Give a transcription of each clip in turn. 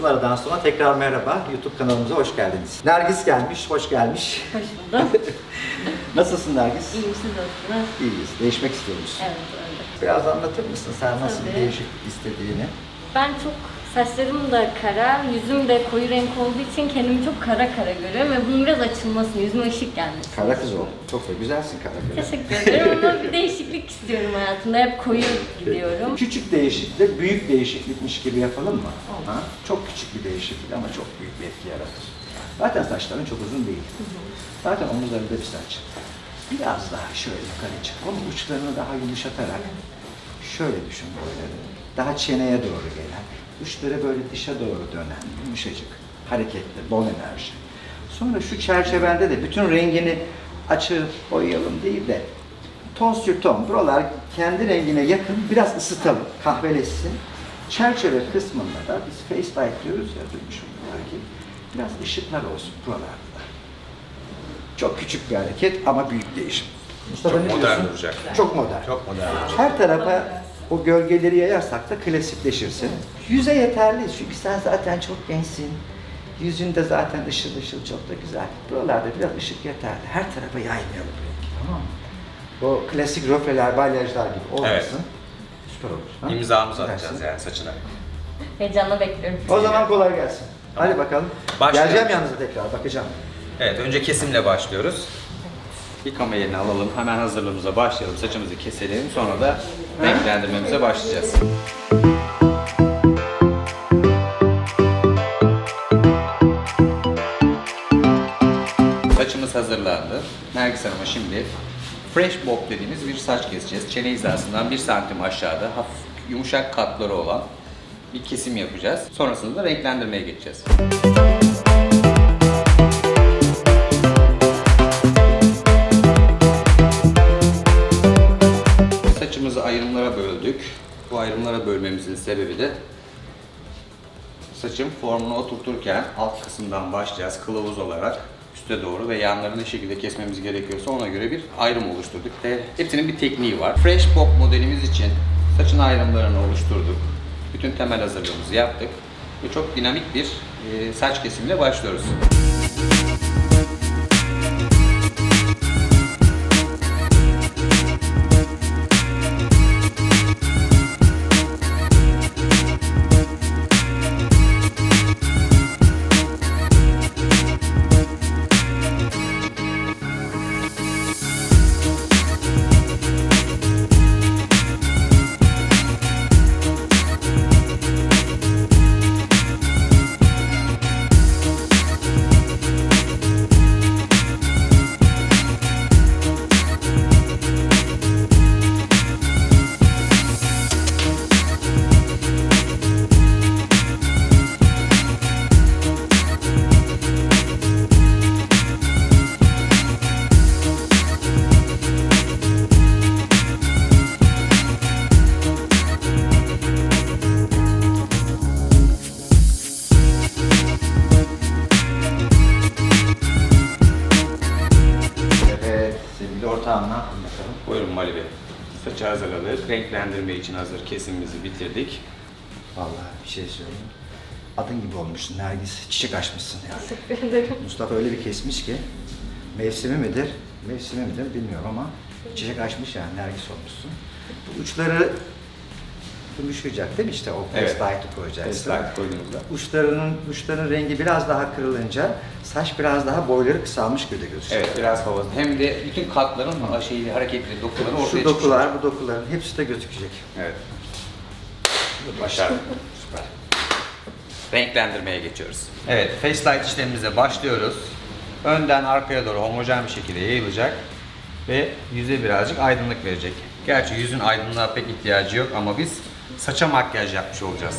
Uzun aradan sonra tekrar merhaba. YouTube kanalımıza hoş geldiniz. Nergis gelmiş, hoş gelmiş. Hoş bulduk. Nasılsın Nergis? İyiyim siz nasılsınız? İyiyiz. Değişmek istiyoruz. Evet öyle. Biraz anlatır mısın sen nasıl bir Tabii. değişiklik istediğini? Ben çok saçlarım da kara, yüzüm de koyu renk olduğu için kendimi çok kara kara görüyorum ve bunun biraz açılmasını, yüzüme ışık gelmesi. Kara kız ol. Çok da güzelsin kara kız. Teşekkür ederim ama bir değişiklik istiyorum hayatımda. Hep koyu gidiyorum. Küçük değişiklik, büyük değişiklikmiş gibi yapalım mı? Olur. Ha? Çok küçük bir değişiklik ama çok büyük bir etki yaratır. Zaten saçların çok uzun değil. Zaten omuzlarında bir saç. Biraz daha şöyle yukarı çık. Onun uçlarını daha yumuşatarak şöyle düşün böyle. Daha çeneye doğru gelen, uçları böyle dışa doğru dönen, yumuşacık, hareketli, bol enerji. Sonra şu çerçevende de bütün rengini açıp boyayalım değil de ton sür ton, buralar kendi rengine yakın, biraz ısıtalım, kahveleşsin. Çerçeve kısmında da biz face light diyoruz ya, duymuşum belki. Biraz ışıklar olsun buralarda. Çok küçük bir hareket ama büyük değişim. Mustafa Çok ne modern diyorsun? duracak. Çok modern. Çok modern. Her tarafa o gölgeleri yayarsak da klasikleşirsin. Yüze yeterli çünkü sen zaten çok gençsin. Yüzünde zaten ışıl ışıl çok da güzel. Buralarda biraz ışık yeterli. Her tarafa yaymayalım rengi tamam mı? O klasik röfeler, balyajlar gibi olmasın. Evet. Süper olur. ha? İmzamızı Dersin. atacağız yani saçına. Heyecanla bekliyorum. O zaman kolay gelsin. Hadi bakalım. Başlayalım. Geleceğim yalnız tekrar, bakacağım. Evet, önce kesimle başlıyoruz. Yıkama yerini alalım, hemen hazırlığımıza başlayalım. Saçımızı keselim, sonra da renklendirmemize başlayacağız. Saçımız hazırlandı. Nergis Hanım'a şimdi fresh bob dediğimiz bir saç keseceğiz. Çene hizasından 1 santim aşağıda hafif yumuşak katları olan bir kesim yapacağız. Sonrasında da renklendirmeye geçeceğiz. Saçımızı bölmemizin sebebi de saçın formunu oturturken alt kısımdan başlayacağız kılavuz olarak üste doğru ve yanlarını ne şekilde kesmemiz gerekiyorsa ona göre bir ayrım oluşturduk ve hepsinin bir tekniği var. Fresh Pop modelimiz için saçın ayrımlarını oluşturduk. Bütün temel hazırlığımızı yaptık ve çok dinamik bir e, saç kesimiyle başlıyoruz. Evet, Saçı hazırladık. Renklendirme için hazır kesimimizi bitirdik. Vallahi bir şey söyleyeyim. Adın gibi olmuşsun Nergis. Çiçek açmışsın yani. Teşekkür ederim. Mustafa öyle bir kesmiş ki mevsimi midir, mevsimi midir bilmiyorum ama çiçek açmış yani Nergis olmuşsun. Bu uçları yumuşayacak değil mi işte o Evet. pestaytı koyacaksın. Testler koyduğumuzda. Uçlarının, uçların rengi biraz daha kırılınca saç biraz daha boyları kısalmış gibi de gözükecek. Evet biraz havası. Hem de bütün katların şeyi, hareketli dokuları ortaya Şu çıkmış. dokular, bu dokuların hepsi de gözükecek. Evet. Başardık. Süper. Renklendirmeye geçiyoruz. Evet, face light işlemimize başlıyoruz. Önden arkaya doğru homojen bir şekilde yayılacak ve yüze birazcık aydınlık verecek. Gerçi yüzün aydınlığa pek ihtiyacı yok ama biz saça makyaj yapmış olacağız.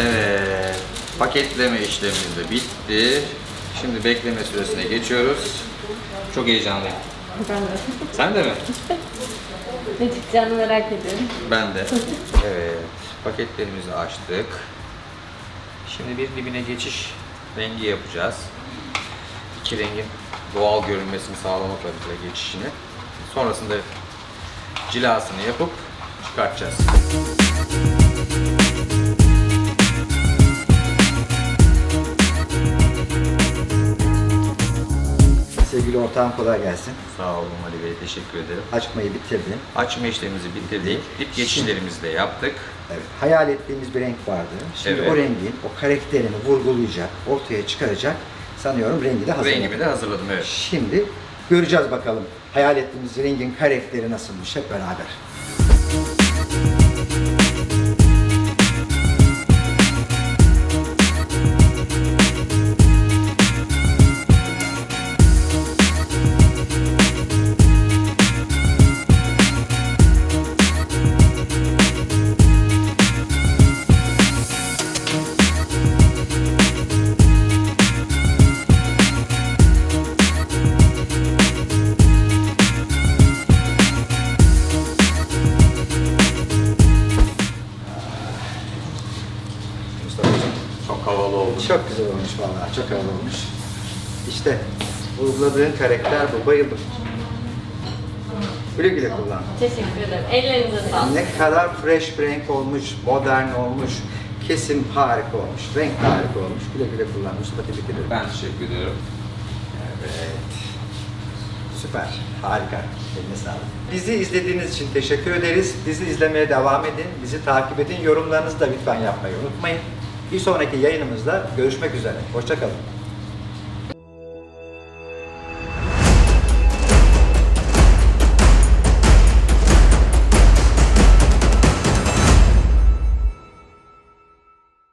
Evet, paketleme işlemimiz de bitti. Şimdi bekleme süresine geçiyoruz. Çok heyecanlıyım. Ben de. Sen de mi? Ne çıkacağını merak ediyorum. Ben de. Evet. Paketlerimizi açtık. Şimdi bir dibine geçiş rengi yapacağız. İki rengin doğal görünmesini sağlamak adıyla geçişini. Sonrasında cilasını yapıp çıkartacağız. Sevgili ortağım kolay gelsin. Sağ olun Ali Bey, teşekkür ederim. Açmayı bitirdin. Açma işlemimizi bitirdik. Dip geçişlerimizi de yaptık. Evet. Hayal ettiğimiz bir renk vardı. Şimdi Evet. o rengin, o karakterini vurgulayacak, ortaya çıkaracak sanıyorum rengi de hazırladık. Rengimi de hazırladım evet. Şimdi göreceğiz bakalım hayal ettiğimiz rengin karakteri nasılmış hep beraber. Güzel olmuş vallahi çok havalı olmuş. İşte vurguladığın karakter bu bayıldım. Güle güle kullan. Teşekkür ederim. Ellerinize sağlık. Ne kadar fresh bir renk olmuş, modern olmuş, kesim harika olmuş, renk harika olmuş. Güle güle kullan Mustafa tebrik ederim. Ben teşekkür ediyorum. Evet. Süper. Harika. Eline sağlık. Bizi izlediğiniz için teşekkür ederiz. Bizi izlemeye devam edin. Bizi takip edin. Yorumlarınızı da lütfen yapmayı unutmayın. Bir sonraki yayınımızda görüşmek üzere. Hoşçakalın.